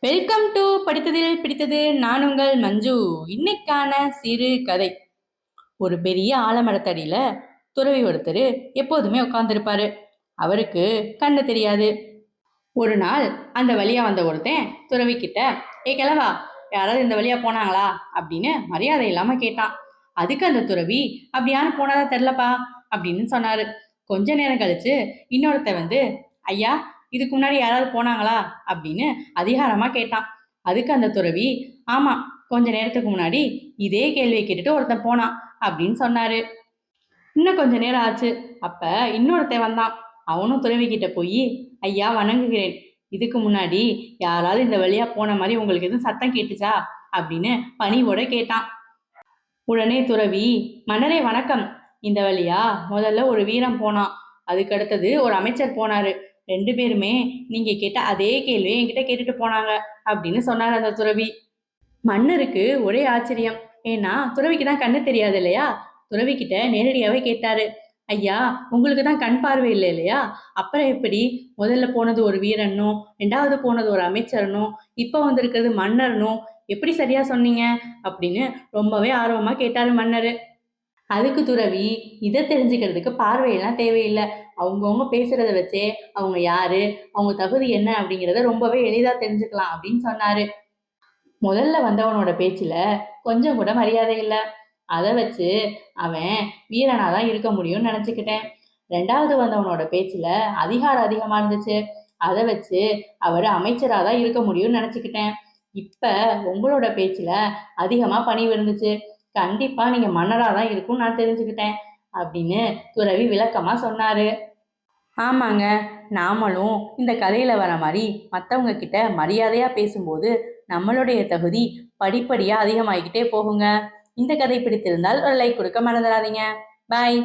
Welcome to படித்ததில் பிடித்தது நான் உங்கள் மஞ்சு இன்னைக்கான சிறு கதை ஒரு பெரிய ஆலமரத்தடியில துறவி ஒருத்தர் எப்போதுமே உட்காந்துருப்பாரு அவருக்கு கண்ணு தெரியாது. ஒரு நாள் அந்த வழியா வந்த ஒருத்தன் துறவி கிட்ட ஏ கிழவா யாராவது இந்த வழியா போனாங்களா? அப்படின்னு மரியாதை இல்லாம கேட்டான். அதுக்கு அந்த துறவி அப்படி யாரும் தெரிலப்பா அப்படின்னு சொன்னாரு. கொஞ்ச நேரம் கழிச்சு இன்னொருத்தன் வந்து ஐயா இதுக்கு முன்னாடி யாராவது போனாங்களா? அப்படின்னு அதிகாரமாக கேட்டான். அதுக்கு அந்த துறவி ஆமாம் கொஞ்ச நேரத்துக்கு முன்னாடி இதே கேள்வியை கேட்டுட்டு ஒருத்தன் போனான் அப்படின்னு சொன்னாரு. இன்னும் கொஞ்ச நேரம் ஆச்சு. அப்ப இன்னொருத்தன் வந்தான் அவனும் துறவி கிட்ட போய் ஐயா வணங்குகிறேன். இதுக்கு முன்னாடி யாராவது இந்த வழியா போன மாதிரி உங்களுக்கு எதுவும் சத்தம் கேட்டுச்சா? அப்படின்னு பணிவோட கேட்டான். உடனே துறவி மன்னரே வணக்கம். இந்த வழியா முதல்ல ஒரு வீரம் போனான். அதுக்கு அடுத்தது ஒரு அமைச்சர் போனாரு. ரெண்டு பேருமே நீங்க கேட்ட அதே கேள்வியை என்கிட்ட கேட்டுட்டு போனாங்க அப்படின்னு சொன்னார் அந்த துறவி. மன்னருக்கு ஒரே ஆச்சரியம். ஏன்னா துறவிக்கு தான் கண்ணு தெரியாது இல்லையா? துறவி கிட்ட நேரடியாவே கேட்டாரு. ஐயா உங்களுக்கு தான் கண் பார்வை இல்லை இல்லையா? அப்புறம் எப்படி? முதல்ல போனது ஒரு வீரனும் ரெண்டாவது போனது ஒரு அமைச்சரனும் இப்போ வந்திருக்கிறது மன்னரனும். எப்படி சரியா சொன்னீங்க? அப்படின்னு ரொம்பவே ஆர்வமா கேட்டாரு மன்னர். அதுக்கு துறவி இதை தெரிஞ்சுக்கிறதுக்கு பார்வையெல்லாம் தேவையில்லை. அவங்கவுங்க பேசுறத வச்சே அவங்க யாரு அவங்க தகுதி என்ன அப்படிங்கிறத ரொம்பவே எளிதா தெரிஞ்சுக்கலாம் அப்படின்னு சொன்னாரு. முதல்ல வந்தவனோட பேச்சுல கொஞ்சம் கூட மரியாதை இல்லை. அதை வச்சு அவன் வீரனா தான் இருக்க முடியும்னு நினச்சிக்கிட்டேன். ரெண்டாவது வந்தவனோட பேச்சுல அதிகாரம் அதிகமா இருந்துச்சு. அதை வச்சு அவர் அமைச்சராக தான் இருக்க முடியும்னு நினச்சிக்கிட்டேன். இப்ப உங்களோட பேச்சுல அதிகமா பணிவு இருந்துச்சு. கண்டிப்பா நீங்க மன்னராக தான் இருக்கும்னு நான் தெரிஞ்சுக்கிட்டேன் அப்படின்னு துறவி விளக்கமா சொன்னாரு. ஆமாங்க நாமளும் இந்த கதையில் வர மாதிரி மற்றவங்க கிட்ட மரியாதையாக பேசும்போது நம்மளுடைய தகுதி படிப்படியாக அதிகமாகிக்கிட்டே போகுங்க. இந்த கதை பிடித்திருந்தால் ஒரு லைக் கொடுக்க மறந்துடாதீங்க. பாய்